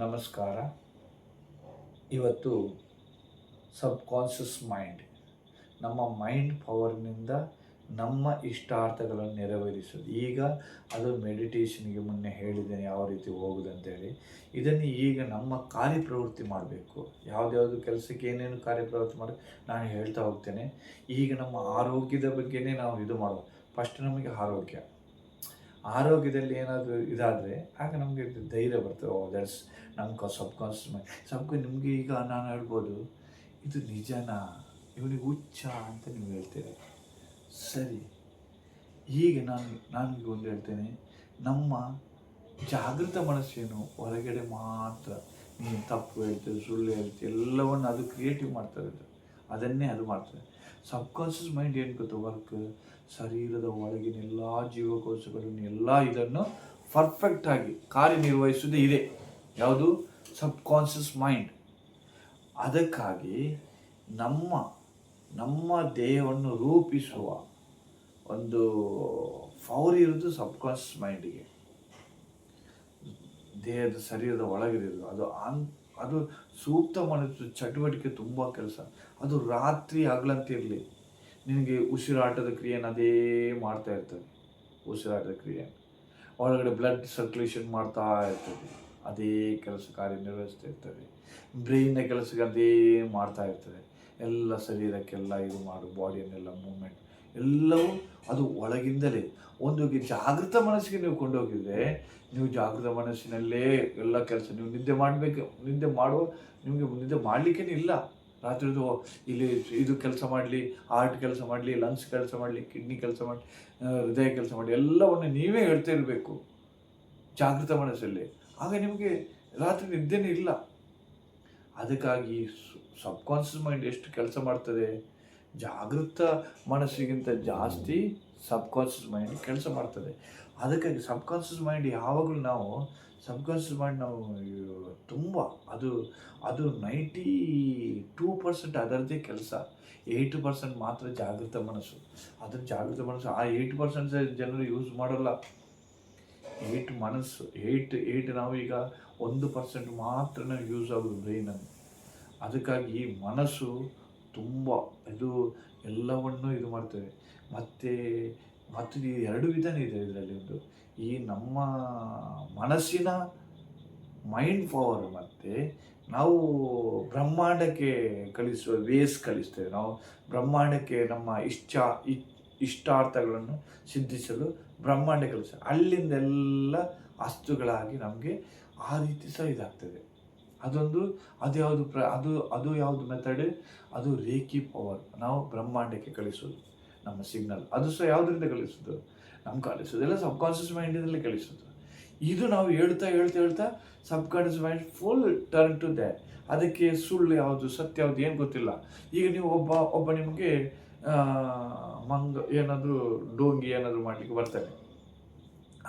ನಮಸ್ಕಾರ. ಇವತ್ತು ಸಬ್ conscious mind, ನಮ್ಮ ಮೈಂಡ್ ಪವರ್ನಿಂದ ನಮ್ಮ ಇಷ್ಟಾರ್ಥಗಳನ್ನು ನೆರವೇರಿಸೋದು ಈಗ ಅದು ಮೆಡಿಟೇಷನ್ಗೆ ಮೊನ್ನೆ ಹೇಳಿದ್ದೇನೆ ಯಾವ ರೀತಿ ಹೋಗುದಂತೇಳಿ ಇದನ್ನು ಈಗ ನಮ್ಮ ಕಾರ್ಯಪ್ರವೃತ್ತಿ ಮಾಡಬೇಕು. ಯಾವುದ್ಯಾವುದು ಕೆಲಸಕ್ಕೆ ಏನೇನು ಕಾರ್ಯಪ್ರವೃತ್ತಿ ಮಾಡಿ ನಾನು ಹೇಳ್ತಾ ಹೋಗ್ತೇನೆ. ಈಗ ನಮ್ಮ ಆರೋಗ್ಯದ ಬಗ್ಗೆನೇ ನಾವು ಇದು ಮಾಡೋದು. ಫಸ್ಟ್ ನಮಗೆ ಆರೋಗ್ಯ. ಆರೋಗ್ಯದಲ್ಲಿ ಏನಾದರೂ ಇದಾದರೆ ಆಗ ನಮಗೆ ಧೈರ್ಯ ಬರ್ತದೆ, ಓ ದಟ್ಸ್ ನಮ್ಮ ಸಬ್ ಕಾನ್ಸ್ ಮೈಂಡ್ ಸಬ್ ನಿಮಗೆ ಈಗ ನಾನು ಹೇಳ್ಬೋದು, ಇದು ನಿಜನಾ? ಇವನಿಗೆ ಹುಚ್ಚ ಅಂತ ನೀವು ಹೇಳ್ತೀರಿ? ಸರಿ. ಈಗ ನಾನು ನಾನು ಒಂದು ಹೇಳ್ತೇನೆ, ನಮ್ಮ ಜಾಗೃತ ಮನಸ್ಸೇನು ಹೊರಗಡೆ ಮಾತ್ರ ನೀನು ತಪ್ಪು ಹೇಳ್ತೀವಿ ಸುಳ್ಳು ಹೇಳ್ತೀವಿ ಎಲ್ಲವನ್ನು ಅದು ಕ್ರಿಯೇಟಿವ್ ಮಾಡ್ತಾರೆ ಅದು. ಅದನ್ನೇ ಅದು ಮಾಡ್ತದೆ. ಸಬ್ ಕಾನ್ಷಿಯಸ್ ಮೈಂಡ್ ಏನು ಗೊತ್ತು ವರ್ಕ್ ಶರೀರದ ಒಳಗಿನ ಎಲ್ಲ ಜೀವಕೋಶಗಳನ್ನು ಎಲ್ಲ ಇದನ್ನು ಪರ್ಫೆಕ್ಟಾಗಿ ಕಾರ್ಯನಿರ್ವಹಿಸುವುದೇ ಇದೆ. ಯಾವುದು? ಸಬ್ಕಾನ್ಷಿಯಸ್ ಮೈಂಡ್ ಅದಕ್ಕಾಗಿ ನಮ್ಮ ನಮ್ಮ ದೇಹವನ್ನು ರೂಪಿಸುವ ಒಂದು ಪವರ್ ಇರೋದು ಸಬ್ಕಾನ್ಷಿಯಸ್ ಮೈಂಡಿಗೆ ದೇಹದ ಶರೀರದ ಒಳಗಿರೋದು ಅದು ಆನ್ ಅದು ಸೂಕ್ತ ಮನಸ್ಸು, ಚಟುವಟಿಕೆ ತುಂಬ ಕೆಲಸ. ಅದು ರಾತ್ರಿ ಹಗಲಂತಿರಲಿ ನಿನಗೆ ಉಸಿರಾಟದ ಕ್ರಿಯೆನ ಅದೇ ಮಾಡ್ತಾ ಇರ್ತದೆ. ಉಸಿರಾಟದ ಕ್ರಿಯೆ. ಒಳಗಡೆ ಬ್ಲಡ್ ಸರ್ಕ್ಯುಲೇಷನ್ ಮಾಡ್ತಾ ಇರ್ತದೆ. ಅದೇ ಕೆಲಸ ಕಾರ್ಯನಿರ್ವಹಿಸ್ತಾ ಇರ್ತದೆ. ಬ್ರೈನ್ನ ಕೆಲಸಕ್ಕೆ ಅದೇ ಮಾಡ್ತಾ ಇರ್ತದೆ. ಎಲ್ಲ ಶರೀರಕ್ಕೆಲ್ಲ ಇದು ಮಾಡು ಬಾಡಿಯನ್ನೆಲ್ಲ ಮೂಮೆಂಟ್ ಎಲ್ಲವೂ ಅದು ಒಳಗಿಂದಲೇ. ಒಂದು ಜಾಗೃತ ಮನಸ್ಸಿಗೆ ನೀವು ಕೊಂಡೋಗಿದ್ರೆ ನೀವು ಜಾಗೃತ ಮನಸ್ಸಿನಲ್ಲೇ ಎಲ್ಲ ಕೆಲಸ ನೀವು ನಿದ್ದೆ ಮಾಡಬೇಕು. ನಿದ್ದೆ ಮಾಡುವ ನಿಮಗೆ ನಿದ್ದೆ ಮಾಡಲಿಕ್ಕೇ ಇಲ್ಲ. ರಾತ್ರಿದು ಇಲ್ಲಿ ಇದು ಕೆಲಸ ಮಾಡಲಿ, ಹಾರ್ಟ್ ಕೆಲಸ ಮಾಡಲಿ, ಲಂಗ್ಸ್ ಕೆಲಸ ಮಾಡಲಿ, ಕಿಡ್ನಿ ಕೆಲಸ ಮಾಡಿ ಹೃದಯ ಕೆಲಸ ಮಾಡಿ ಎಲ್ಲವನ್ನು ನೀವೇ ಹೇಳ್ತಾ ಇರಬೇಕು. ಜಾಗೃತ ಮನಸ್ಸಲ್ಲಿ. ಆಗ ನಿಮಗೆ ರಾತ್ರಿ ನಿದ್ದೆನೇ ಇಲ್ಲ. ಅದಕ್ಕಾಗಿ ಸಬ್ ಮೈಂಡ್ ಎಷ್ಟು ಕೆಲಸ ಮಾಡ್ತದೆ? ಜಾಗೃತ ಮನಸ್ಸಿಗಿಂತ ಜಾಸ್ತಿ ಸಬ್ ಕಾನ್ಷಿಯಸ್ ಮೈಂಡ್ ಕೆಲಸ ಮಾಡ್ತದೆ. ಅದಕ್ಕಾಗಿ ಸಬ್ ಕಾನ್ಷಿಯಸ್ ಮೈಂಡ್ ಯಾವಾಗಲೂ ನಾವು ಸಬ್ ಕಾನ್ಷಿಯಸ್ ಮೈಂಡ್ ನಾವು ತುಂಬ ಅದು ಅದು ನೈಂಟಿ ಟೂ ಪರ್ಸೆಂಟ್ ಅದರದ್ದೇ ಕೆಲಸ. ಏಯ್ಟ್ ಪರ್ಸೆಂಟ್ ಮಾತ್ರ ಜಾಗೃತ ಮನಸ್ಸು. ಅದ್ರ ಜಾಗೃತ ಮನಸ್ಸು, ಆ ಏಯ್ಟ್ ಪರ್ಸೆಂಟ್ ಜನರು ಯೂಸ್ ಮಾಡಲ್ಲ. ಏಯ್ಟ್ ಮನಸ್ಸು ಏಯ್ಟ್ ಏಯ್ಟ್ ನಾವು ಈಗ ಒಂದು ಪರ್ಸೆಂಟ್ ಮಾತ್ರ ಯೂಸ್ ಆಗೋದು ಬ್ರೈನನ್ನು ಅದಕ್ಕಾಗಿ ಮನಸ್ಸು ತುಂಬ ಇದು ಎಲ್ಲವನ್ನು ಇದು ಮಾಡ್ತೇವೆ. ಮತ್ತು ಮತ್ತು ಎರಡು ವಿಧಾನ ಇದೆ ಇದರಲ್ಲಿ ಒಂದು. ಈ ನಮ್ಮ ಮನಸ್ಸಿನ ಮೈಂಡ್ ಪವರ್ ಮತ್ತು ನಾವು ಬ್ರಹ್ಮಾಂಡಕ್ಕೆ ಕಳಿಸುವ ವೇಸ್ ಕಳಿಸ್ತೇವೆ ನಾವು ಬ್ರಹ್ಮಾಂಡಕ್ಕೆ ನಮ್ಮ ಇಷ್ಟ, ಇಷ್ಟಾರ್ಥಗಳನ್ನು ಸಿದ್ಧಿಸಲು ಬ್ರಹ್ಮಾಂಡ ಕಲಿಸ್ತೇವೆ. ಅಲ್ಲಿಂದೆಲ್ಲ ಅಸ್ತುಗಳಾಗಿ ನಮಗೆ ಆ ರೀತಿ ಸಹ ಇದಾಗ್ತದೆ. ಅದೊಂದು, ಅದು ಯಾವುದು ಪ್ರ, ಅದು ಅದು ಯಾವುದು ಮೆಥಡ್ ಅದು ರೇಖಿ ಪವರ್ ನಾವು ಬ್ರಹ್ಮಾಂಡಕ್ಕೆ ಕಳಿಸೋದು ನಮ್ಮ ಸಿಗ್ನಲ್ ಅದು ಸಹ ಯಾವುದರಿಂದ ಕಳಿಸೋದು ನಮ್ಮ ಕಳಿಸೋದೆಲ್ಲ ಸಬ್ ಕಾನ್ಷಿಯಸ್ ಮೈಂಡಿಂದಲೇ ಕಳಿಸೋದು ಇದು ನಾವು ಹೇಳ್ತಾ ಹೇಳ್ತಾ ಹೇಳ್ತಾ subconscious mind full turn to that ಅದಕ್ಕೆ ಸುಳ್ಳು ಯಾವುದು, ಸತ್ಯ ಯಾವುದು ಏನು ಗೊತ್ತಿಲ್ಲ. ಈಗ ನೀವು ಒಬ್ಬ ಒಬ್ಬ ನಿಮಗೆ ಮಂಗ, ಏನಾದರೂ ಡೋಂಗಿ ಏನಾದರೂ ಮಾಡಲಿಕ್ಕೆ ಬರ್ತಾನೆ.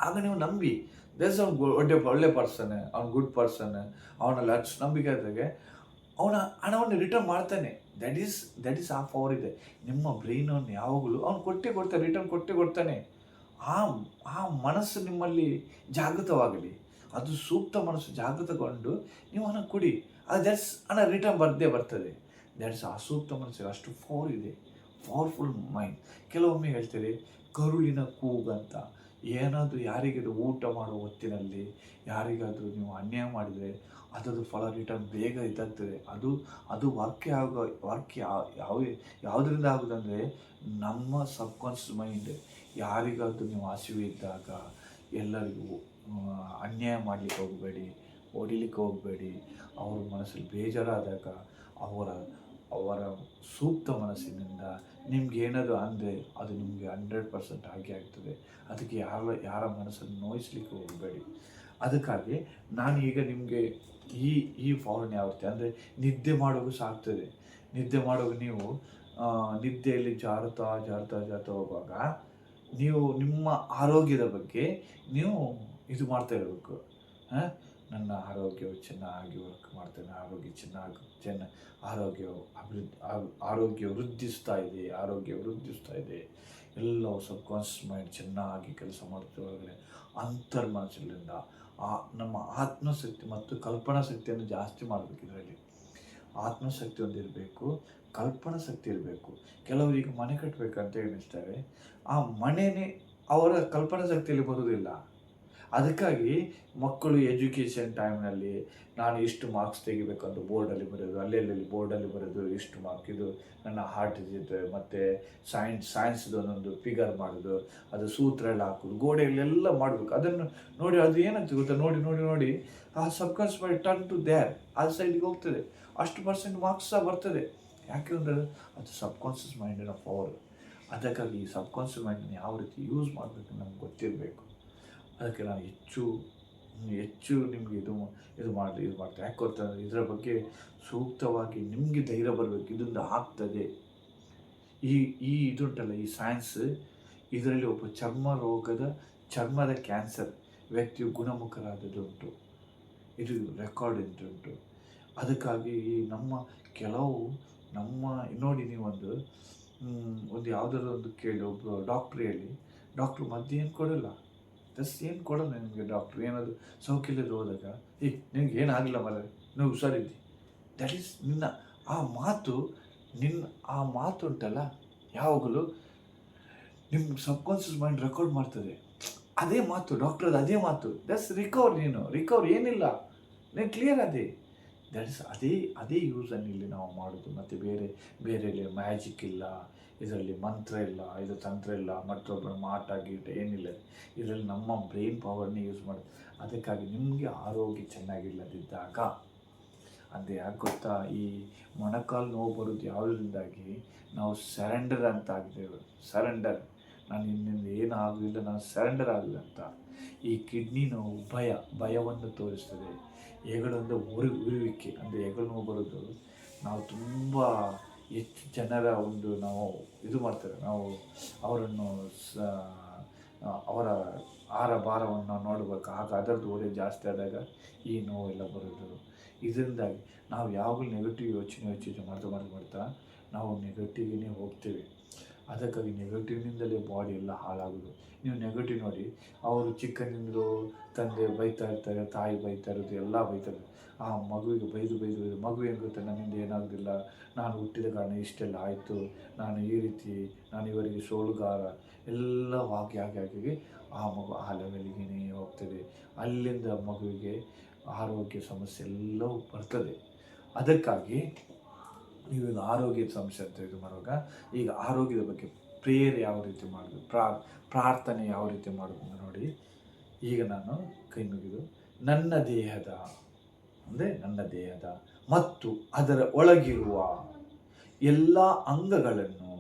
ಆಗ ನೀವು ನಂಬಿ ದೇಸ್ ಅವ್ನು ಒಳ್ಳೆ ಒಳ್ಳೆ ಪರ್ಸನ್ ಅವ್ನು ಗುಡ್ ಪರ್ಸನ್ ಅವನಲ್ಲಿ ಅಷ್ಟು ನಂಬಿಕೆ ಇದ್ದಾಗೆ ಅವನ ಹಣವನ್ನು ರಿಟರ್ನ್ ಮಾಡ್ತಾನೆ. ದಟ್ ಈಸ್ ದಟ್ ಈಸ್ ಆ ಪವರ್ ಇದೆ. ನಿಮ್ಮ ಬ್ರೈನನ್ನು ಯಾವಾಗಲೂ, ಅವ್ನು ಕೊಟ್ಟೆ ಕೊಡ್ತಾನೆ ರಿಟರ್ನ್ ಕೊಟ್ಟೆ ಕೊಡ್ತಾನೆ. ಆ ಆ ಮನಸ್ಸು ನಿಮ್ಮಲ್ಲಿ ಜಾಗೃತವಾಗಲಿ. ಅದು ಸೂಕ್ತ ಮನಸ್ಸು ಜಾಗೃತಗೊಂಡು ನೀವು ಹಣ ಕೊಡಿ. ಅದು ದಟ್ಸ್ ಹಣ ರಿಟರ್ನ್ ಬರ್ದೇ ಬರ್ತದೆ. ದಟ್ಸ್ ಆ ಸೂಕ್ತ ಮನಸ್ಸಿಗೆ ಅಷ್ಟು ಪವರ್ ಇದೆ. ಪವರ್ಫುಲ್ ಮೈಂಡ್ ಕೆಲವೊಮ್ಮೆ ಹೇಳ್ತೀರಿ, ಕರುಳಿನ ಕೂಗಂತ ಏನಾದರೂ ಯಾರಿಗಾದರೂ ಊಟ ಮಾಡೋ ಹೊತ್ತಿನಲ್ಲಿ ಯಾರಿಗಾದರೂ ನೀವು ಅನ್ಯಾಯ ಮಾಡಿದರೆ ಅದರದ್ದು ಫಲ ರಿಟರ್ನ್ ಬೇಗ ಇದಾಗ್ತದೆ. ಅದು ಅದು ವಾಕ್ಯ ಆಗೋ ವಾಕ್ಯ ಯಾವ, ಯಾವುದರಿಂದ ಆಗೋದಂದರೆ ನಮ್ಮ ಸಬ್ಕಾನ್ಸ್ ಮೈಂಡ್ ಯಾರಿಗಾದರೂ ನೀವು ಹಸಿವು ಇದ್ದಾಗ ಎಲ್ಲರಿಗೂ ಅನ್ಯಾಯ ಮಾಡಲಿಕ್ಕೆ ಹೋಗಬೇಡಿ, ಹೊಡಿಲಿಕ್ಕೆ ಹೋಗಬೇಡಿ, ಅವ್ರ ಮನಸ್ಸಲ್ಲಿ ಬೇಜಾರಾದಾಗ ಅವರ ಅವರ ಸೂಕ್ತ ಮನಸ್ಸಿನಿಂದ ನಿಮ್ಗೆ ಏನಾದರೂ ಅಂದರೆ ಅದು ನಿಮಗೆ ಹಂಡ್ರೆಡ್ ಪರ್ಸೆಂಟ್ ಆಗಿ ಆಗ್ತದೆ. ಅದಕ್ಕೆ ಯಾರ ಯಾರ ಮನಸ್ಸನ್ನು ನೋಯಿಸ್ಲಿಕ್ಕೆ ಹೋಗಬೇಡಿ. ಅದಕ್ಕಾಗಿ ನಾನು ಈಗ ನಿಮಗೆ ಈ ಈ ಫಾರ್ನ್ ಯಾವತ್ತೆ ಅಂದರೆ ನಿದ್ದೆ ಮಾಡೋದು ಸಾಕ್ತದೆ ನಿದ್ದೆ ಮಾಡುವಾಗ ನೀವು ನಿದ್ದೆಯಲ್ಲಿ ಜಾರುತ್ತಾ ಜಾರುತ್ತಾ ಜಾರುತ್ತಾ ಹೋಗುವಾಗ ನೀವು ನಿಮ್ಮ ಆರೋಗ್ಯದ ಬಗ್ಗೆ ನೀವು ಇದು ಮಾಡ್ತಾ ಇರಬೇಕು. ಹಾಂ? ನನ್ನ ಆರೋಗ್ಯವು ಚೆನ್ನಾಗಿ ವರ್ಕ್ ಮಾಡ್ತೇನೆ, ಆರೋಗ್ಯ ಚೆನ್ನಾಗಿ ಚೆನ್ನ ಆರೋಗ್ಯ ಅಭಿವೃದ್ಧಿ ಆರೋಗ್ಯ ವೃದ್ಧಿಸ್ತಾ ಇದೆ, ಆರೋಗ್ಯ ವೃದ್ಧಿಸ್ತಾ ಇದೆ. ಎಲ್ಲವೂ ಸಬ್ ಕಾನ್ಷಿಯಸ್ ಮೈಂಡ್ ಚೆನ್ನಾಗಿ ಕೆಲಸ ಮಾಡ್ತಿರೋದ್ರೆ ಅಂತರ್ ಅಂತರ್ಮನಸ್ಸಿನಿಂದ ಆ ನಮ್ಮ ಆತ್ಮಶಕ್ತಿ ಮತ್ತು ಕಲ್ಪನಾ ಶಕ್ತಿಯನ್ನು ಜಾಸ್ತಿ ಮಾಡಬೇಕು ಇದರಲ್ಲಿ. ಆತ್ಮಶಕ್ತಿ ಒಂದು ಇರಬೇಕು, ಕಲ್ಪನಾ ಶಕ್ತಿ ಇರಬೇಕು. ಕೆಲವರು ಈಗ ಮನೆ ಕಟ್ಟಬೇಕಂತ ಎಣಿಸ್ತಾರೆ. ಆ ಮನೆನೇ ಅವರ ಕಲ್ಪನಾ ಶಕ್ತಿಯಲ್ಲಿ ಬರುವುದಿಲ್ಲ. ಅದಕ್ಕಾಗಿ ಮಕ್ಕಳು ಎಜುಕೇಷನ್ ಟೈಮ್ನಲ್ಲಿ ನಾನು ಇಷ್ಟು ಮಾರ್ಕ್ಸ್ ತೆಗಿಬೇಕಂತ ಬೋರ್ಡಲ್ಲಿ ಬರೆಯೋದು ಅಲ್ಲೆಲ್ಲಿ ಬೋರ್ಡಲ್ಲಿ ಬರೆದು ಇಷ್ಟು ಮಾರ್ಕ್ ಇದು ನನ್ನ ಹಾರ್ಟ್ ಜೊತೆ ಮತ್ತು ಸೈನ್ಸ್ ಸೈನ್ಸ್ದು ಒಂದೊಂದು ಫಿಗರ್ ಮಾಡೋದು, ಅದು ಸೂತ್ರ ಎಲ್ಲ ಹಾಕೋದು ಗೋಡೆಗಳೆಲ್ಲ ಮಾಡಬೇಕು. ಅದನ್ನು ನೋಡಿ, ಅದು ಏನಂತ ಗೊತ್ತಾ? ನೋಡಿ ನೋಡಿ ನೋಡಿ. ಆ subconscious mind turn to there ಆ ಸೈಡಿಗೆ ಹೋಗ್ತದೆ. ಅಷ್ಟು ಪರ್ಸೆಂಟ್ ಮಾರ್ಕ್ಸ್ ಸಹ ಬರ್ತದೆ. ಯಾಕೆ ಅಂದರೆ ಅದು ಸಬ್ಕಾನ್ಷಿಯಸ್ ಮೈಂಡಿನ ಪವರ್ ಅದಕ್ಕಾಗಿ ಈ ಸಬ್ಕಾನ್ಷಿಯಸ್ ಮೈಂಡನ್ನು ಯಾವ ರೀತಿ ಯೂಸ್ ಮಾಡಬೇಕು ನಮ್ಗೆ ಗೊತ್ತಿರಬೇಕು. ಅದಕ್ಕೆ ನಾನು ಹೆಚ್ಚು ಹೆಚ್ಚು ನಿಮಗೆ ಇದು ಇದು ಮಾಡಿ ಇದು ಮಾಡ್ತೀನಿ ಯಾಕೆ ಗೊತ್ತಂದರೆ ಇದರ ಬಗ್ಗೆ ಸೂಕ್ತವಾಗಿ ನಿಮಗೆ ಧೈರ್ಯ ಬರಬೇಕು. ಇದರಿಂದ ಆಗ್ತದೆ. ಈ ಈ ಇದುಂಟಲ್ಲ, ಈ ಸೈನ್ಸ್ ಇದರಲ್ಲಿ ಒಬ್ಬ ಚರ್ಮ ರೋಗದ, ಚರ್ಮದ ಕ್ಯಾನ್ಸರ್ ವ್ಯಕ್ತಿಯು ಗುಣಮುಖರಾದದುಂಟು ಇದು ರೆಕಾರ್ಡ್ ಉಂಟು ಅದಕ್ಕಾಗಿ ಈ ನಮ್ಮ ಕೆಲವು, ನಮ್ಮ, ನೋಡಿ ನೀವೊಂದು ಒಂದು ಯಾವುದಾದ್ರು ಒಂದು ಕೇಳಿ ಒಬ್ಬರು ಡಾಕ್ಟ್ರ್ ಹೇಳಿ ಡಾಕ್ಟ್ರು ಮದ್ದು ಏನು ಕೊಡಲ್ಲ. ಜಸ್ಟ್ ಏನು ಕೊಡಲ್ಲ ನಿಮಗೆ ಡಾಕ್ಟ್ರು ಏನಾದರೂ ಸೌಖ್ಯಲ್ಲದೆ ಹೋದಾಗ, ಏ, ನಿನಗೆ ಏನಾಗಿಲ್ಲ ಮರ ನೀವು ಹುಷಾರಿದ್ದಿ? ದಟ್ ಈಸ್ ನಿನ್ನ ಆ ಮಾತು ನಿನ್ನ ಆ ಮಾತು ಉಂಟಲ್ಲ, ಯಾವಾಗಲೂ ನಿಮ್ಮ ಸಬ್ಕಾನ್ಷಿಯಸ್ ಮೈಂಡ್ ರೆಕಾರ್ಡ್ ಮಾಡ್ತದೆ. ಅದೇ ಮಾತು ಡಾಕ್ಟ್ರದ್ದು ಅದೇ ಮಾತು. ದಟ್ಸ್ ರಿಕವರ್ ನೀನು. ರಿಕವರ್ ಏನಿಲ್ಲ. ನೀನು ಕ್ಲಿಯರ್ ಅದೇ ದಟ್ಸ್ ಅದೇ ಅದೇ ಯೂಸನ್ನು ಇಲ್ಲಿ ನಾವು ಮಾಡೋದು. ಮತ್ತು ಬೇರೆ ಬೇರೆ ಮ್ಯಾಜಿಕ್ ಇಲ್ಲ. ಇದರಲ್ಲಿ ಮಂತ್ರ ಇಲ್ಲ, ಇದು ತಂತ್ರ ಇಲ್ಲ ಮತ್ತೊಬ್ಬರ ಮಾಟ ಗೀಟ ಏನಿಲ್ಲ. ಇದರಲ್ಲಿ ನಮ್ಮ ಬ್ರೈನ್ ಪವರ್ನೇ ಯೂಸ್ ಮಾಡಿ ಅದಕ್ಕಾಗಿ ನಿಮಗೆ ಆರೋಗ್ಯ ಚೆನ್ನಾಗಿಲ್ಲದಿದ್ದಾಗ ಅಂದರೆ ಯಾಕೆ ಗೊತ್ತಾ, ಈ ಮೊಣಕಾಲು ನೋವು ಬರೋದು ಯಾವುದರಿಂದಾಗಿ? ನಾವು ಸರೆಂಡರ್ ಅಂತ ಆಗಿದ್ದೇವೆ. ಸರೆಂಡರ್ ನಾನು ಇನ್ನಿಂದ ಏನು ಆಗಲಿಲ್ಲ, ನಾನು ಸರೆಂಡರ್ ಆಗಲಿಲ್ಲ ಅಂತ. ಈ ಕಿಡ್ನಿ ನೋವು ಭಯ, ಭಯವನ್ನು ತೋರಿಸ್ತದೆ. ಹೆಗಳೊಂದು ಉರಿ, ಉರುವಿಕೆ, ಅಂದರೆ ಹೆಗಲು ನೋವು ಬರೋದು. ನಾವು ತುಂಬ ಹೆಚ್ಚು ಜನರ ಒಂದು ನಾವು ಇದು ಮಾಡ್ತಾರೆ. ನಾವು ಅವರನ್ನು ಸ ಅವರ ಆರ ಭಾರವನ್ನು ನೋಡಬೇಕು. ಆಗ ಅದರದ್ದು ಒಳ್ಳೆ ಜಾಸ್ತಿ ಆದಾಗ ಈ ನೋವೆಲ್ಲ ಬರೋದು ಇದರಿಂದಾಗಿ ನಾವು ಯಾವಾಗಲೂ ನೆಗೆಟಿವ್ ಯೋಚನೆ ಯೋಚನೆ ಮಾಡ್ತಾ ಮಾಡ್ತಾ ಮಾಡ್ತಾ ನಾವು ನೆಗೆಟಿವ್ನೇ ಹೋಗ್ತೇವೆ. ಅದಕ್ಕಾಗಿ ನೆಗೆಟಿವ್ನಿಂದಲೇ ಬಾಡಿ ಎಲ್ಲ ಹಾಳಾಗೋದು ನೀವು ನೆಗೆಟಿವ್ ನೋಡಿ, ಅವರು ಚಿಕ್ಕನಿಂದಲೂ ತಂದೆ ಬೈತಾ ಇರ್ತಾರೆ, ತಾಯಿ ಬೈತಾ ಇರೋದು, ಎಲ್ಲ ಬೈತಾರೆ ಆ ಮಗುವಿಗೆ ಬೈದು ಬೈದು ಬೈದು, ಮಗು ಏನು ಗೊತ್ತಾ ನನ್ನಿಂದ ಏನಾಗೋದಿಲ್ಲ? ನಾನು ಹುಟ್ಟಿದ ಕಾರಣ ಇಷ್ಟೆಲ್ಲ ಆಯಿತು. ನಾನು ಈ ರೀತಿ, ನಾನು ಇವರಿಗೆ ಸೋಲುಗಾರ. ಎಲ್ಲ ಆಗಿ ಆಗಿ ಆಗಿ ಆ ಮಗು ಆ ಲೆವೆಲಿಗೆ ಹೋಗ್ತದೆ. ಅಲ್ಲಿಂದ ಮಗುವಿಗೆ ಆರೋಗ್ಯ ಸಮಸ್ಯೆ ಎಲ್ಲವೂ ಬರ್ತದೆ. ಅದಕ್ಕಾಗಿ ನೀವು ಆರೋಗ್ಯದ ಸಮಸ್ಯೆ ಅಂತ ಇದು ಮಾಡುವಾಗ ಈಗ ಆರೋಗ್ಯದ ಬಗ್ಗೆ ಪ್ರೇಯರ್ ಯಾವ ರೀತಿ ಮಾಡೋದು, ಪ್ರಾ, ಪ್ರಾರ್ಥನೆ ಯಾವ ರೀತಿ ಮಾಡೋದು ನೋಡಿ, ಈಗ ನಾನು ಕೈ ಮುಗಿದು, ನನ್ನ ದೇಹದ ಅಂದರೆ ನನ್ನ ದೇಹದ ಮತ್ತು ಅದರ ಒಳಗಿರುವ ಎಲ್ಲ ಅಂಗಗಳನ್ನು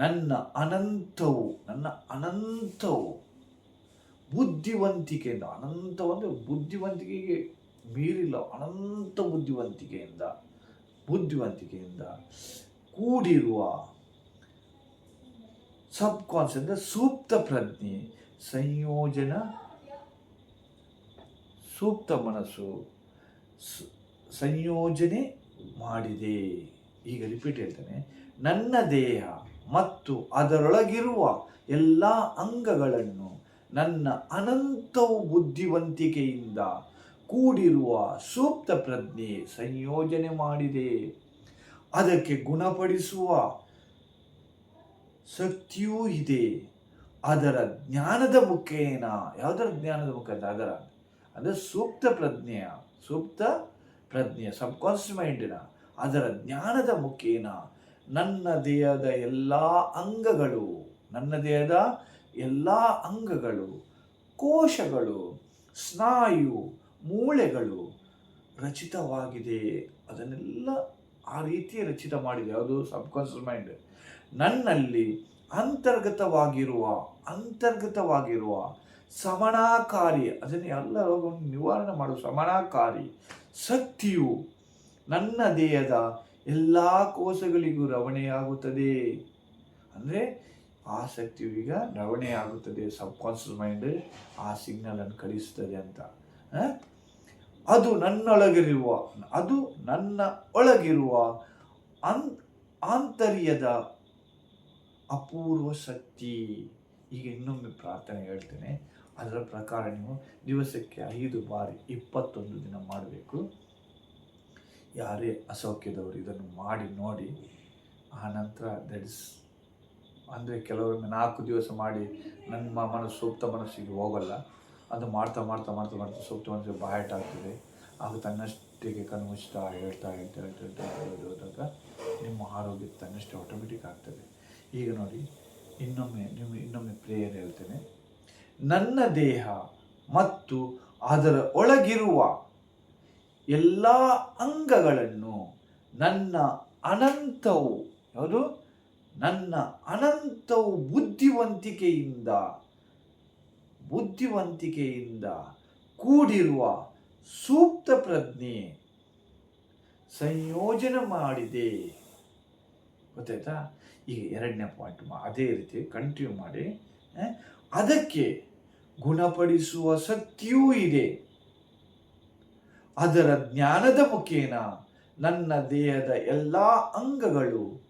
ನನ್ನ ಅನಂತವು ನನ್ನ ಅನಂತವು ಬುದ್ಧಿವಂತಿಕೆಯಿಂದ ಅನಂತ ಅಂದರೆ ಬುದ್ಧಿವಂತಿಕೆಗೆ ಮೀರಿಲ್ಲ, ಅನಂತ ಬುದ್ಧಿವಂತಿಕೆಯಿಂದ ಬುದ್ಧಿವಂತಿಕೆಯಿಂದ ಕೂಡಿರುವ ಸಬ್ ಕಾನ್ಷಿಯಸ್ ಸೂಕ್ತ ಪ್ರಜ್ಞೆ, ಸಂಯೋಜನ, ಸೂಕ್ತ ಮನಸ್ಸು. ಸಂಯೋಜನೆ ಮಾಡಿದೆ. ಈಗ ರಿಪೀಟ್ ಹೇಳ್ತೇನೆ. ನನ್ನ ದೇಹ ಮತ್ತು ಅದರೊಳಗಿರುವ ಎಲ್ಲ ಅಂಗಗಳನ್ನು ನನ್ನ ಅನಂತವು ಬುದ್ಧಿವಂತಿಕೆಯಿಂದ ಕೂಡಿರುವ ಸೂಕ್ತ ಪ್ರಜ್ಞೆ ಸಂಯೋಜನೆ ಮಾಡಿದೆ. ಅದಕ್ಕೆ ಗುಣಪಡಿಸುವ ಶಕ್ತಿಯೂ ಇದೆ. ಅದರ ಜ್ಞಾನದ ಮುಖೇನ, ಯಾವುದರ ಜ್ಞಾನದ ಮುಖೇನ ಅದರ, ಅಂದರೆ ಸೂಕ್ತ ಪ್ರಜ್ಞೆಯ ಸೂಕ್ತ ಪ್ರಜ್ಞೆ ಸಬ್ಕಾನ್ಷಿಯಸ್ ಮೈಂಡಿನ ಅದರ ಜ್ಞಾನದ ಮುಖೇನ ನನ್ನ ದೇಹದ ಎಲ್ಲ ಅಂಗಗಳು, ನನ್ನ ದೇಹದ ಎಲ್ಲ ಅಂಗಗಳು, ಕೋಶಗಳು, ಸ್ನಾಯು, ಮೂಳೆಗಳು ರಚಿತವಾಗಿದೆ. ಅದನ್ನೆಲ್ಲ ಆ ರೀತಿ ರಚಿತ ಮಾಡಿದೆ. ಅದು ಸಬ್ಕಾನ್ಷಿಯಸ್ ಮೈಂಡ್ ನನ್ನಲ್ಲಿ ಅಂತರ್ಗತವಾಗಿರುವ ಅಂತರ್ಗತವಾಗಿರುವ ಸಮನಾಕಾರಿ ಅದನ್ನು ಎಲ್ಲ ರೋಗವನ್ನು ನಿವಾರಣೆ ಮಾಡುವ ಸಮನಾಕಾರಿ ಶಕ್ತಿಯು ನನ್ನ ದೇಹದ ಎಲ್ಲ ಕೋಶಗಳಿಗೂ ರವಣೆಯಾಗುತ್ತದೆ. ಅಂದರೆ ಆ ಶಕ್ತಿಯು ಈಗ ರವಣೆಯಾಗುತ್ತದೆ ಸಬ್ ಸಬ್ಕಾನ್ಷಿಯಸ್ ಮೈಂಡ್ ಆ ಸಿಗ್ನಲನ್ನು ಕಳಿಸ್ತದೆ ಅಂತ. ಅದು ನನ್ನೊಳಗಿರುವ, ಅದು ನನ್ನ ಒಳಗಿರುವ ಅನ್ ಆಂತರ್ಯದ ಅಪೂರ್ವ ಶಕ್ತಿ. ಈಗ ಇನ್ನೊಮ್ಮೆ ಪ್ರಾರ್ಥನೆ ಹೇಳ್ತೇನೆ. ಅದರ ಪ್ರಕಾರ ನೀವು ದಿವಸಕ್ಕೆ ಐದು ಬಾರಿ ಇಪ್ಪತ್ತೊಂದು ದಿನ ಮಾಡಬೇಕು. ಯಾರೇ ಅಸೌಖ್ಯದವರು ಇದನ್ನು ಮಾಡಿ ನೋಡಿ, ಆ ನಂತರ ದಟ್ ಇಸ್ ಅಂದರೆ ಕೆಲವೊಮ್ಮೆ ನಾಲ್ಕು ದಿವಸ ಮಾಡಿ ನನ್ನ ಮನಸ್ಸು, ಸೂಕ್ತ ಮನಸ್ಸಿಗೆ ಹೋಗಲ್ಲ. ಅದು ಮಾಡ್ತಾ ಮಾಡ್ತಾ ಮಾಡ್ತಾ ಮಾಡ್ತಾ ಸೂಕ್ತ ಮನಸ್ಸಿಗೆ ಬಾಯಟ್ ಆಗ್ತದೆ. ಆಗ ತನ್ನಷ್ಟಿಗೆ ಕನ್ಮುಚ್ತಾ ಹೇಳ್ತಾ ಹೇಳ್ತಾ ಹೇಳ್ತಾ ಹೇಳ್ತಾ ಹೋದಾಗ ನಿಮ್ಮ ಆರೋಗ್ಯ ತನ್ನಷ್ಟೇ ಆಟೋಮೆಟಿಕ್ ಆಗ್ತದೆ. ಈಗ ನೋಡಿ, ಇನ್ನೊಮ್ಮೆ ನೀವು ಇನ್ನೊಮ್ಮೆ ಪ್ರೇಯರ್ ಹೇಳ್ತೇನೆ. ನನ್ನ ದೇಹ ಮತ್ತು ಅದರ ಒಳಗಿರುವ ಎಲ್ಲ ಅಂಗಗಳನ್ನು ನನ್ನ ಅನಂತವು, ಯಾವುದು? ನನ್ನ ಅನಂತವು ಬುದ್ಧಿವಂತಿಕೆಯಿಂದ ಬುದ್ಧಿವಂತಿಕೆಯಿಂದ ಕೂಡಿರುವ ಸೂಕ್ತ ಪ್ರಜ್ಞೆ ಸಂಯೋಜನೆ ಮಾಡಿದೆ. ಗೊತ್ತಾಯ್ತಾ? ಈಗ ಎರಡನೇ ಪಾಯಿಂಟ್ ಅದೇ ರೀತಿ ಕಂಟಿನ್ಯೂ ಮಾಡಿ ಅದಕ್ಕೆ ಗುಣಪಡಿಸುವ ಶಕ್ತಿಯೂ ಇದೆ. ಅದರ ಜ್ಞಾನದ ಮುಖೇನ ನನ್ನ ದೇಹದ ಎಲ್ಲ ಅಂಗಗಳು,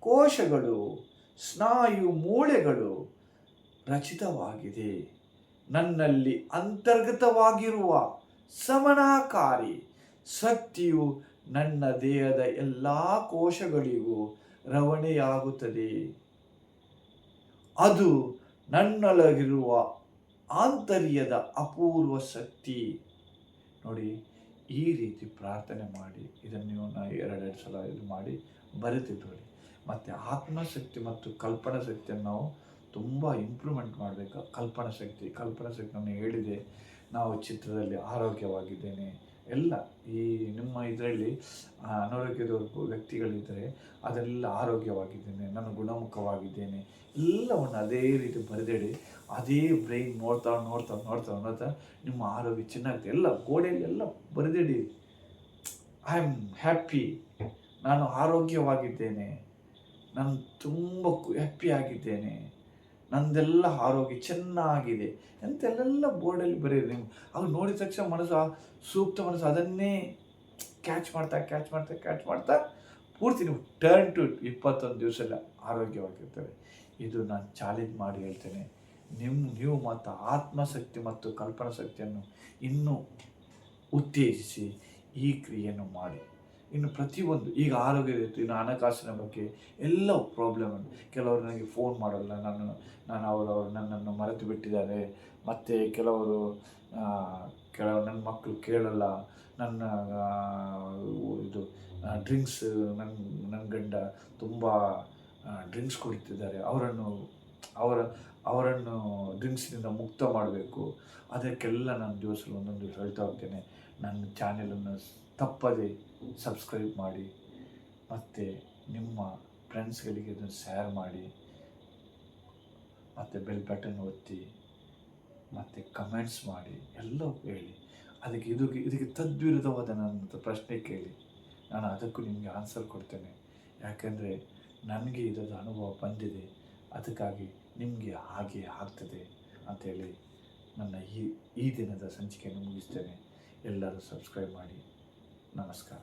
ಕೋಶಗಳು, ಸ್ನಾಯು ಮೂಳೆಗಳು ರಚಿತವಾಗಿದೆ. ನನ್ನಲ್ಲಿ ಅಂತರ್ಗತವಾಗಿರುವ ಸಮನಾಕಾರಿ ಶಕ್ತಿಯು ನನ್ನ ದೇಹದ ಎಲ್ಲ ಕೋಶಗಳಿಗೂ ರವಣೆಯಾಗುತ್ತದೆ. ಅದು ನನ್ನೊಳಗಿರುವ ಆಂತರ್ಯದ ಅಪೂರ್ವ ಶಕ್ತಿ. ನೋಡಿ, ಈ ರೀತಿ ಪ್ರಾರ್ಥನೆ ಮಾಡಿ, ಇದನ್ನು ನೀವು ಎರಡೆರಡು ಸಲ ಇದು ಮಾಡಿ ಬರೆತಿದ್ದೋಳಿ ಮತ್ತು ಆತ್ಮಶಕ್ತಿ ಮತ್ತು ಕಲ್ಪನಾ ಶಕ್ತಿಯನ್ನು ನಾವು ತುಂಬ ಇಂಪ್ರೂವ್ಮೆಂಟ್ ಮಾಡಬೇಕು. ಕಲ್ಪನಾ ಶಕ್ತಿ ಕಲ್ಪನಾ ಶಕ್ತಿ ಹೇಳಿದೆ. ನಾವು ಚಿತ್ರದಲ್ಲಿ ಆರೋಗ್ಯವಾಗಿದ್ದೇನೆ. ಎಲ್ಲ ಈ ನಿಮ್ಮ ಇದರಲ್ಲಿ ಅನಾರೋಗ್ಯದ ವ್ಯಕ್ತಿಗಳಿದ್ದರೆ ಅದೆಲ್ಲ ಆರೋಗ್ಯವಾಗಿದ್ದೇನೆ, ನಾನು ಗುಣಮುಖವಾಗಿದ್ದೇನೆ, ಎಲ್ಲವನ್ನು ಅದೇ ರೀತಿ ಬರೆದಿಡಿ, ಅದೇ ಬ್ರೈನ್ ನೋಡ್ತಾ ನೋಡ್ತಾ ನೋಡ್ತಾ ನೋಡ್ತಾ ನಿಮ್ಮ ಆರೋಗ್ಯ ಚೆನ್ನಾಗಿದೆ ಎಲ್ಲ ಗೋಡೆಯಲ್ಲಿ ಎಲ್ಲ ಬರೆದಿಡಿ. ಐ ಆಮ್ ಹ್ಯಾಪಿ ನಾನು ಆರೋಗ್ಯವಾಗಿದ್ದೇನೆ. ನಾನು ತುಂಬ ಹ್ಯಾಪಿ ಆಗಿದ್ದೇನೆ. ನಂದೆಲ್ಲ ಆರೋಗ್ಯ ಚೆನ್ನಾಗಿದೆ. ಅಂತೆಲ್ಲ ಬೋರ್ಡಲ್ಲಿ ಬರೀರಿ ನೀವು. ಅವ್ರು ನೋಡಿದ ತಕ್ಷಣ ಮನಸ್ಸು ಸೂಕ್ತ ಮನಸ್ಸು ಅದನ್ನೇ ಕ್ಯಾಚ್ ಮಾಡ್ತಾ ಕ್ಯಾಚ್ ಮಾಡ್ತಾ ಕ್ಯಾಚ್ ಮಾಡ್ತಾ ಪೂರ್ತಿ ನೀವು ಟರ್ನ್ ಟು ಇಪ್ಪತ್ತೊಂದು ದಿವಸ ಎಲ್ಲ ಆರೋಗ್ಯವಾಗಿರ್ತವೆ ಇದು ನಾನು ಚಾಲೆಂಜ್ ಮಾಡಿ ಹೇಳ್ತೇನೆ. ನಿಮ್ಮ ನೀವು ಮತ್ತು ಆತ್ಮಶಕ್ತಿ ಮತ್ತು ಕಲ್ಪನಾ ಶಕ್ತಿಯನ್ನು ಇನ್ನೂ ಉತ್ತೇಜಿಸಿ ಈ ಕ್ರಿಯೆಯನ್ನು ಮಾಡಿ. ಇನ್ನು ಪ್ರತಿಯೊಂದು, ಈಗ ಆರೋಗ್ಯದ ಇತ್ತು, ಇನ್ನು ಹಣಕಾಸಿನ ಬಗ್ಗೆ ಎಲ್ಲ ಪ್ರಾಬ್ಲಮ್ ಕೆಲವರು ನನಗೆ ಫೋನ್ ಮಾಡಲ್ಲ ನಾನು ನಾನು ಅವರು ನನ್ನನ್ನು ಮರೆತು ಬಿಟ್ಟಿದ್ದಾರೆ. ಮತ್ತು ಕೆಲವರು ಕೆಲವರು ಕೆಲವು ನನ್ನ ಮಕ್ಕಳು ಕೇಳಲ್ಲ, ನನ್ನ ಇದು ಡ್ರಿಂಕ್ಸ್ ನನ್ನ ನನ್ನ ಗಂಡ ತುಂಬ ಡ್ರಿಂಕ್ಸ್ ಕುಡಿತಿದ್ದಾರೆ. ಅವರನ್ನು, ಅವರ, ಅವರನ್ನು ಡ್ರಿಂಕ್ಸ್ನಿಂದ ಮುಕ್ತ ಮಾಡಬೇಕು. ಅದಕ್ಕೆಲ್ಲ ನಾನು ದಿವಸ ಒಂದೊಂದು ಹೇಳ್ತಾ ಹೋಗ್ತೇನೆ. ನನ್ನ ಚಾನೆಲನ್ನು ತಪ್ಪದೆ ಸಬ್ಸ್ಕ್ರೈಬ್ ಮಾಡಿ, ಮತ್ತು ನಿಮ್ಮ ಫ್ರೆಂಡ್ಸ್ಗಳಿಗೆ ಇದನ್ನು ಶೇರ್ ಮಾಡಿ, ಮತ್ತು ಬೆಲ್ ಬಟನ್ ಒತ್ತಿ, ಮತ್ತು ಕಮೆಂಟ್ಸ್ ಮಾಡಿ ಎಲ್ಲ ಹೇಳಿ. ಅದಕ್ಕೆ ಇದು ಇದಕ್ಕೆ ತದ್ವಿರುದ್ಧವಾದ ನನ್ನ ಪ್ರಶ್ನೆ ಕೇಳಿ. ನಾನು ಅದಕ್ಕೂ ನಿಮಗೆ ಆನ್ಸರ್ ಕೊಡ್ತೇನೆ. ಯಾಕೆಂದರೆ ನನಗೆ ಇದರ ಅನುಭವ ಬಂದಿದೆ. ಅದಕ್ಕಾಗಿ ನಿಮಗೆ ಹಾಗೆ ಆಗ್ತದೆ ಅಂತೇಳಿ ನನ್ನ ಈ ಈ ದಿನದ ಸಂಚಿಕೆಯನ್ನು ಮುಗಿಸ್ತೇನೆ. ಎಲ್ಲರೂ ಸಬ್ಸ್ಕ್ರೈಬ್ ಮಾಡಿ. ನಮಸ್ಕಾರ